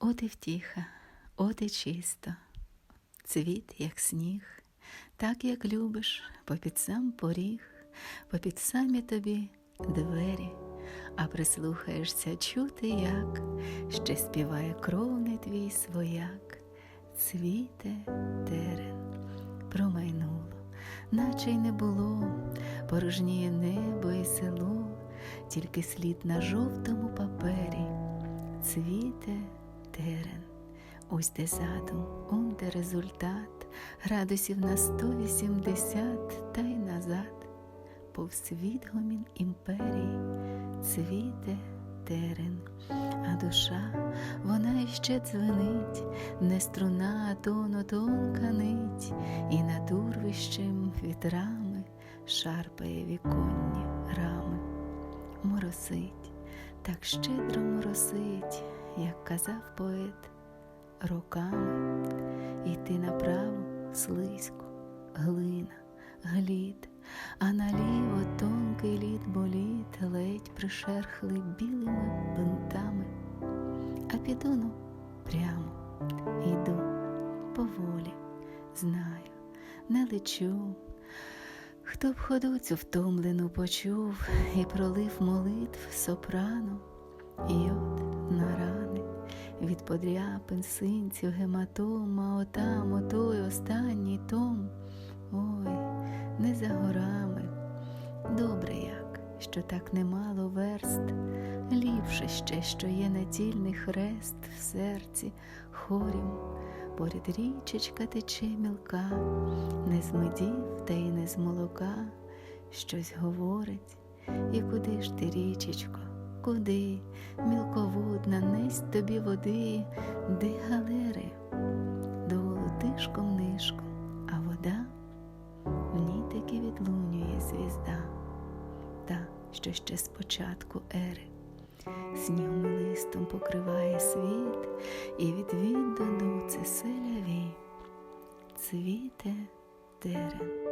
От і втіха, от і чисто, цвіт, як сніг, так як любиш, попід сам поріг, попід самі тобі двері, а прислухаєшся чути, як ще співає кровний твій свояк, цвіте терен, промайнуло, наче й не було, порожніє небо і село, тільки слід на жовтому папері, цвіте терен. Ось де задум, он де результат, градусів на 180 та й назад, повз відгомін імперії, цвіте терен, а душа, вона іще дзвенить, не струна, а тону тонка нить, і над урвищем вітрами шарпає віконні рами, моросить, так щедро моросить, казав поет роками йти направо слизько, глина, глід, а наліво тонкий лід боліт, ледь пришерхли білими бинтами. А піду ну прямо, йду поволі, знаю, не лечу. Хто б ходу цю втомлену почув і пролив молитв сопрано, йод від подряпин, синців, гематом, а отам, отой останній том. Ой, не за горами. Добре як, що так немало верст, ліпше ще, що є натільний хрест в серці, хорім, поряд річечка тече мілка, не з медів та й не з молока, щось говорить, і куди ж ти, річечко? Куди, мілководна, несть тобі води, де галери, долу тишком нишком, а вода в ній таки відлунює звізда, та, що ще з початку ери, снігом листом покриває світ, і від від до доци селяві, цвіте терен.